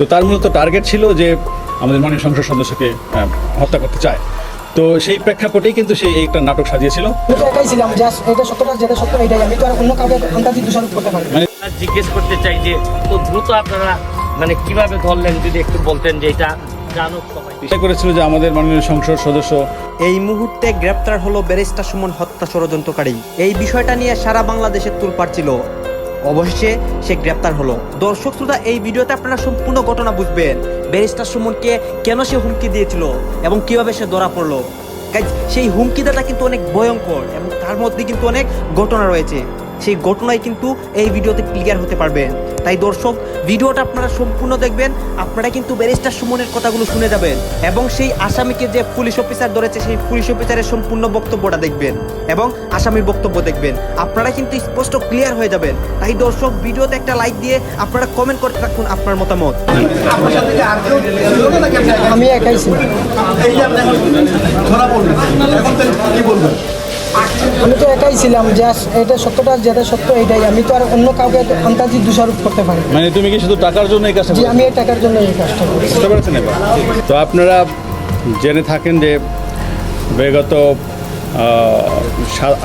তো তার মূলত টার্গেট ছিল যে আমাদের মাননীয় সংসদ সদস্যকে হত্যা করতে চায়। তো সেই প্রেক্ষাপটেই কিন্তু সে একটা নাটক সাজিয়েছিল। আমি ছিলাম এটা সত্যটা যেটা সত্য এটাই আমি তো আর অন্য কাউকে আন্দাজি দোষারোপ করতে পারি না। জিজ্ঞেস করতে চাই যে তো দ্রুত আপনারা মানে কীভাবে ধরলেন যদি একটু বলতেন যে এটা জানুক সবাই। করেছিল যে আমাদের মাননীয় সংসদ সদস্য এই মুহূর্তে গ্রেপ্তার হলো ব্যারিস্টার সুমন হত্যা ষড়যন্ত্রকারী। এই বিষয়টা নিয়ে সারা বাংলাদেশের তোলপাড় ছিল। অবশেষে সে গ্রেপ্তার হলো। দর্শক শ্রোতা, এই ভিডিওতে আপনারা সম্পূর্ণ ঘটনা বুঝবেন। ব্যারিস্টার সুমনকে কেন সে হুমকি দিয়েছিল এবং কীভাবে সে ধরা পড়ল। সেই হুমকিদাটা কিন্তু অনেক ভয়ঙ্কর এবং তার মধ্যে কিন্তু অনেক ঘটনা রয়েছে। সেই ঘটনায় কিন্তু এই ভিডিওতে ক্লিয়ার হতে পারবেন। তাই দর্শক ভিডিওটা আপনারা সম্পূর্ণ দেখবেন। আপনারা কিন্তু ব্যারিস্টার সুমনের কথাগুলো শুনে যাবেন এবং সেই আসামিকে যে পুলিশ অফিসার ধরেছে সেই পুলিশ অফিসারের সম্পূর্ণ বক্তব্যটা দেখবেন এবং আসামির বক্তব্য দেখবেন। আপনারা কিন্তু স্পষ্ট ক্লিয়ার হয়ে যাবেন। তাই দর্শক ভিডিওতে একটা লাইক দিয়ে আপনারা কমেন্ট করতে থাকুন আপনার মতামত। আমি একাই ছিলাম। যে আমি তো একাই ছিলাম জাস্ট এটা সত্যটা যেটা সত্য এটাই। আমি তো আর অন্য কাউকে আন্দাজি দোষারোপ করতে পারি মানে তুমি কি শুধু টাকার জন্য এই কাজটা জি আমি এই টাকার জন্য এই কাজটা বুঝতে পারছেন এবার? তো আপনারা জেনে থাকেন যে বিগত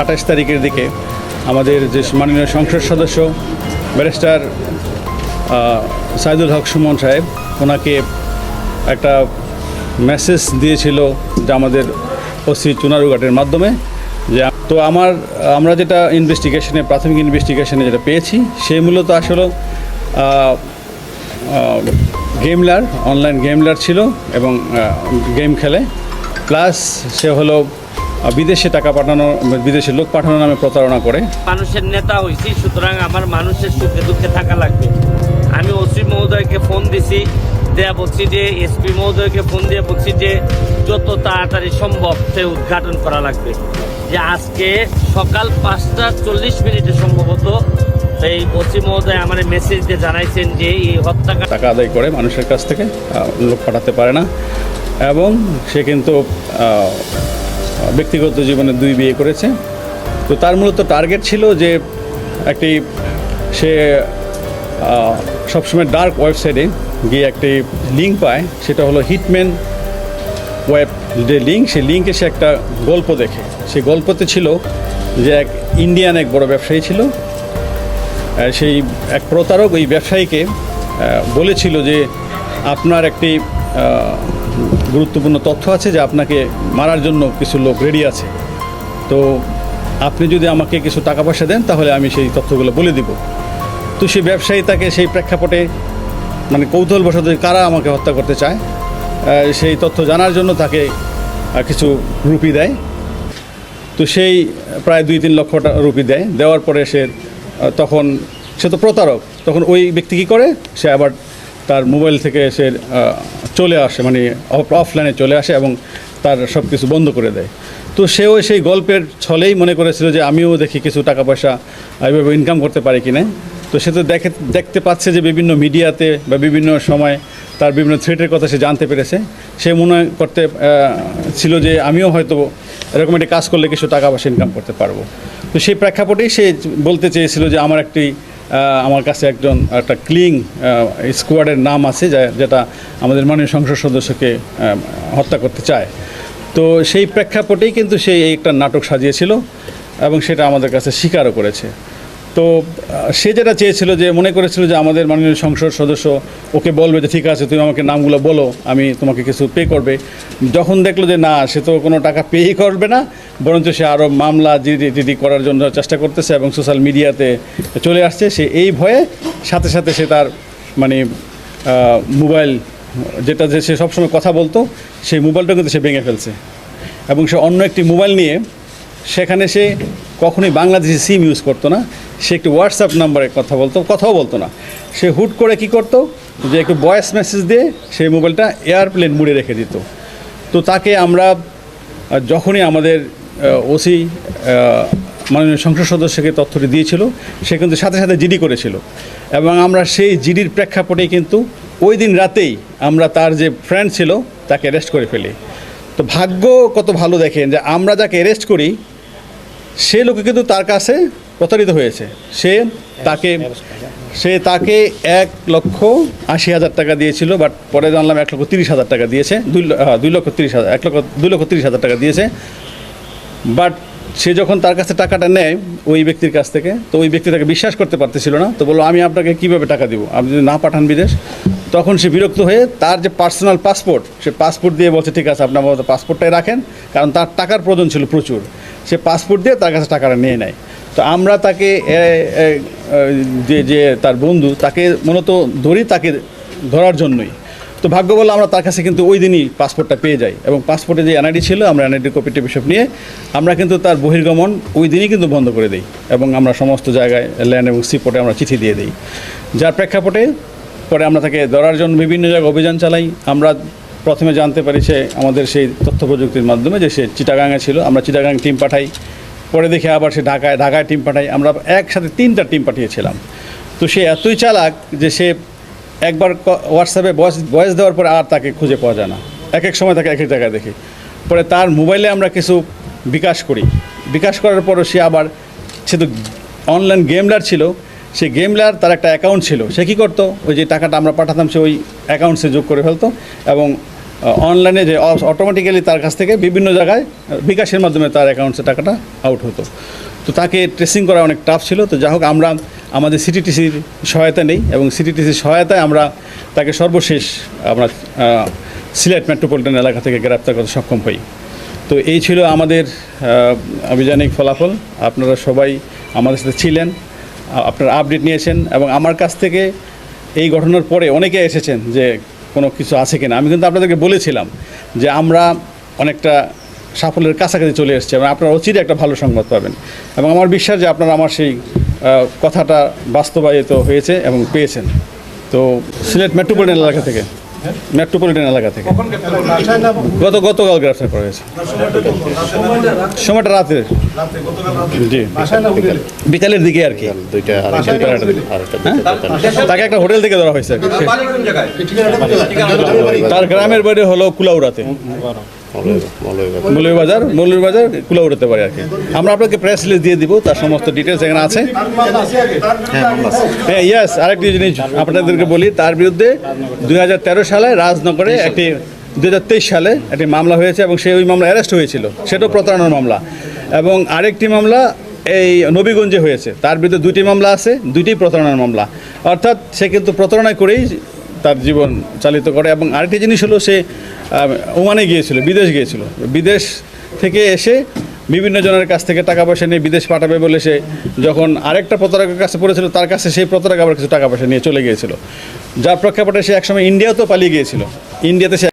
আঠাশ তারিখের দিকে আমাদের যে মাননীয় সংসদ সদস্য ব্যারিস্টার সাইদুল হক সুমন সাহেব ওনাকে একটা মেসেজ দিয়েছিল যে আমাদের ওসি চুনারুঘাটের মাধ্যমে। যে তো আমার, আমরা যেটা ইনভেস্টিগেশনে প্রাথমিক ইনভেস্টিগেশনে যেটা পেয়েছি, সে মূলত আসলে গেমলার অনলাইন গেমলার ছিল এবং গেম খেলে। প্লাস সে হলো বিদেশে টাকা পাঠানো, বিদেশে লোক পাঠানো নামে প্রতারণা করে। মানুষের নেতা হয়েছি সুতরাং আমার মানুষের সুখে দুঃখে থাকা লাগবে। আমি ওসি মহোদয়কে ফোন দিছি দেয়া বলছি যে এসপি মহোদয়কে ফোন দিয়ে বলছি যে যত তাড়াতাড়ি সম্ভব সে উদ্ঘাটন করা লাগবে। যে আজকে সকাল পাঁচটা চল্লিশ মিনিটে সম্ভবত এই ওসি মহোদয় আমার মেসেজ দিয়ে জানাইছেন যে এই হত্যাকাণ্ড টাকা আদায় করে মানুষের কাছ থেকে লোক পাঠাতে পারে না। এবং সে কিন্তু ব্যক্তিগত জীবনে দুই বিয়ে করেছে। তো তার মূলত টার্গেট ছিল যে একটি সে সবসময় ডার্ক ওয়েবসাইটে গিয়ে একটি লিঙ্ক পায়, সেটা হলো হিটম্যান ওয়েব যে লিঙ্ক সেই লিঙ্কে সে একটা গল্প দেখে। সেই গল্পতে ছিল যে এক ইন্ডিয়ান এক বড় ব্যবসায়ী ছিল সেই এক প্রতারক ওই ব্যবসায়ীকে বলেছিল যে আপনার একটি গুরুত্বপূর্ণ তথ্য আছে যে আপনাকে মারার জন্য কিছু লোক রেডি আছে। তো আপনি যদি আমাকে কিছু টাকা পয়সা দেন, তাহলে আমি সেই তথ্যগুলো বলে দিব। তো সেই ব্যবসায়ী তাকে সেই প্রেক্ষাপটে মানে কৌতূহলবশত কারা আমাকে হত্যা করতে চায় সেই তথ্য জানার জন্য তাকে কিছু রুপি দেয়। তো সেই প্রায় দুই তিন লক্ষটা রুপি দেয়। দেওয়ার পরে সে তখন সে তো প্রতারক, তখন ওই ব্যক্তি কী করে? সে আবার তার মোবাইল থেকে সে চলে আসে মানে অফলাইনে চলে আসে এবং তার সব কিছু বন্ধ করে দেয়। তো সেও সেই গল্পের ছলেই মনে করেছিল যে আমিও দেখি কিছু টাকা পয়সা এইভাবে ইনকাম করতে পারি কি না তো সে তো দেখে দেখতে পাচ্ছে যে বিভিন্ন মিডিয়াতে বা বিভিন্ন সময় তার বিভিন্ন থ্রেটের কথা সে জানতে পেরেছে। সে মনে করতে ছিল যে আমিও হয়তো এরকম একটি কাজ করলে কিছু টাকা পয়সা ইনকাম করতে পারব। তো সেই প্রেক্ষাপটেই সে বলতে চেয়েছিল যে আমার একটি আমার কাছে একজন একটা ক্লিং স্কোয়াডের নাম আছে যেটা আমাদের মাননীয় সংসদ সদস্যকে হত্যা করতে চায়। তো সেই প্রেক্ষাপটেই কিন্তু সে একটা নাটক সাজিয়েছিল এবং সেটা আমাদের কাছে স্বীকারও করেছে। তো সে যেটা চেয়েছিল যে, মনে করেছিল যে আমাদের মাননীয় সংসদ সদস্য ওকে বলবে যে, ঠিক আছে, তুমি আমাকে নামগুলো বলো, আমি তোমাকে কিছু পে করবে। যখন দেখল যে, না, সে তো কোনো টাকা পেই করবে না, বরঞ্চ সে আরও মামলা জিডি করার জন্য চেষ্টা করতেছে এবং সোশ্যাল মিডিয়াতে চলে আসছে। সে এই ভয়ে সাথে সাথে সে তার মানে মোবাইল, যেটা যে সে সবসময় কথা বলতো, সেই মোবাইলটা কিন্তু সে ভেঙে ফেলছে। এবং সে অন্য একটি মোবাইল নিয়ে, সেখানে সে কখনোই বাংলাদেশি সিম ইউজ করতো না। সে একটু হোয়াটসঅ্যাপ নাম্বারে কথা বলতো, কথাও বলতো না। সে হুট করে কি করতো, যে একটু ভয়েস মেসেজ দিয়ে সেই মোবাইলটা এয়ারপ্লেন মুড়ে রেখে দিত। তো তাকে আমরা যখনই আমাদের ওসি মাননীয় সংসদ সদস্যকে তথ্যটি দিয়েছিল, সে কিন্তু সাথে সাথে জিডি করেছিল। এবং আমরা সেই জিডির প্রেক্ষাপটেই কিন্তু ওই দিন রাতেই আমরা তার যে ফ্রেন্ড ছিল, তাকে অ্যারেস্ট করে ফেলি। তো ভাগ্য কত ভালো দেখেন যে আমরা যাকে অ্যারেস্ট করি, সে লোকে কিন্তু তার কাছে প্রতারিত হয়েছে। সে তাকে সে তাকে এক লক্ষ আশি হাজার টাকা দিয়েছিল, বাট পরে জানলাম এক লক্ষ তিরিশ হাজার টাকা দিয়েছে। দুই দুই লক্ষ তিরিশ হাজার এক লক্ষ দুই লক্ষ তিরিশ হাজার টাকা দিয়েছে। বাট সে যখন তার কাছে টাকাটা নেয় ওই ব্যক্তির কাছ থেকে, তো ওই ব্যক্তি তাকে বিশ্বাস করতে পারতেছিল না। তো বলল, আমি আপনাকে কীভাবে টাকা দিব? আপনি যদি না পাঠান বিদেশ? তখন সে বিরক্ত হয়ে তার যে পার্সোনাল পাসপোর্ট, সে পাসপোর্ট দিয়ে বলছে, ঠিক আছে আপনার পাসপোর্টটাই রাখেন। কারণ তার টাকার প্রয়োজন ছিল প্রচুর। সে পাসপোর্ট দিয়ে তার কাছে টাকাটা নিয়ে নেয়। তো আমরা তাকে যে যে তার বন্ধু, তাকে মূলত ধরি তাকে ধরার জন্যই। তো ভাগ্য বলে আমরা তার কাছে কিন্তু ওই দিনই পাসপোর্টটা পেয়ে যাই এবং পাসপোর্টে যে এনআইডি ছিল, আমরা এনআইডি কপি টিপিসব নিয়ে আমরা কিন্তু তার বহির্গমন ওই দিনই কিন্তু বন্ধ করে দিই এবং আমরা সমস্ত জায়গায় ল্যান্ড এবং সিপোর্টে আমরা চিঠি দিয়ে দিই। যার প্রেক্ষাপটে পরে আমরা তাকে ধরার জন্য বিভিন্ন জায়গায় অভিযান চালাই। আমরা প্রথমে জানতে পারি সে আমাদের সেই তথ্য প্রযুক্তির মাধ্যমে যে সে চিটাগাঙে ছিল। আমরা চিটাগাং টিম পাঠাই। পরে দেখে আবার সে ঢাকায় ঢাকায় টিম পাঠাই আমরা একসাথে তিনটা টিম পাঠিয়েছিলাম। তো সে এতই চালাক যে সে একবার হোয়াটসঅ্যাপে ভয়েস ভয়েস দেওয়ার পরে আর তাকে খুঁজে পাওয়া যায় না। এক এক সময় তাকে এক এক জায়গায় দেখি। পরে তার মোবাইলে আমরা কিছু বিকাশ করি। বিকাশ করার পরও সে আবার সে তো অনলাইন গেমলার ছিল। সে গেমলার তার একটা অ্যাকাউন্ট ছিল। সে কী করতো? ওই যে টাকাটা আমরা পাঠাতাম, সে ওই অ্যাকাউন্টসে যোগ করে ফেলতো এবং অনলাইনে যে অটোমেটিক্যালি তার কাছ থেকে বিভিন্ন জায়গায় বিকাশের মাধ্যমে তার অ্যাকাউন্টসে টাকাটা আউট হতো। তো তাকে ট্রেসিং করা অনেক টাফ ছিল। তো যাই হোক আমরা আমাদের সিটিটিসির সহায়তা নেই এবং সিটিটিসির সহায়তায় আমরা তাকে সর্বশেষ আমরা সিলেট মেট্রোপলিটন এলাকা থেকে গ্রেপ্তার করতে সক্ষম হই। তো এই ছিল আমাদের আহ, আভিযানিক ফলাফল। আপনারা সবাই আমাদের সাথে ছিলেন আপনারা আপডেট নিয়েছেন এবং আমার কাছ থেকে এই ঘটনার পরে অনেকে এসেছেন যে কোনো কিছু আছে কিনা। আমি কিন্তু আপনাদেরকে বলেছিলাম যে আমরা অনেকটা সাফল্যের কাছাকাছি চলে এসেছি এবং আপনারা অচিরে একটা ভালো সংবাদ পাবেন। এবং আমার বিশ্বাস যে আপনারা আমার সেই কথাটা বাস্তবায়িত হয়েছে এবং পেয়েছেন। তো সিলেট মেট্রোপলিটন এলাকা থেকে। মেট্রোপলিটন এলাকা থেকে। গত গতকাল গ্রেফতার করা হয়েছে সময়টা রাতে। রাতে জি। বিকালের দিকে আর কি। হ্যাঁ? তাকে একটা হোটেল থেকে ধরা হয়েছে? তার গ্রামের বাড়ি হলো কুলাউড়াতে। মৌলভীবাজার। মৌলভীবাজার কুলাউড়াতে পারে আর কি। আমরা আপনাকে প্রেস লিস্ট দিয়ে দিব তার সমস্ত ডিটেলস এখানে আছে? হ্যাঁ ইয়েস আরেকটি জিনিস আপনাদেরকে বলি তার বিরুদ্ধে দুই হাজার তেরো সালে রাজনগরে একটি দু হাজার তেইশ সালে একটি মামলা হয়েছে এবং সে ওই মামলা অ্যারেস্ট হয়েছিল। সেটাও প্রতারণার মামলা। এবং আরেকটি মামলা এই নবীগঞ্জে হয়েছে। তার বিরুদ্ধে দুটি মামলা আছে দুইটি প্রতারণার মামলা। অর্থাৎ সে কিন্তু প্রতারণা করেই তার জীবন চালিত করে। এবং আরেকটি জিনিস হলো সে ওমানে গিয়েছিল, বিদেশ গিয়েছিল। বিদেশ থেকে এসে বিভিন্ন জনের কাছ থেকে টাকা পয়সা নিয়ে বিদেশ পাঠাবে বলে সে যখন আরেকটা প্রতারকের কাছে পড়েছিল, তার কাছে সেই প্রতারক আবার কিছু টাকা পয়সা নিয়ে চলে গিয়েছিল। যার প্রেক্ষাপটে সে একসময় ইন্ডিয়াতেও পালিয়ে গিয়েছিল। ইন্ডিয়াতে সে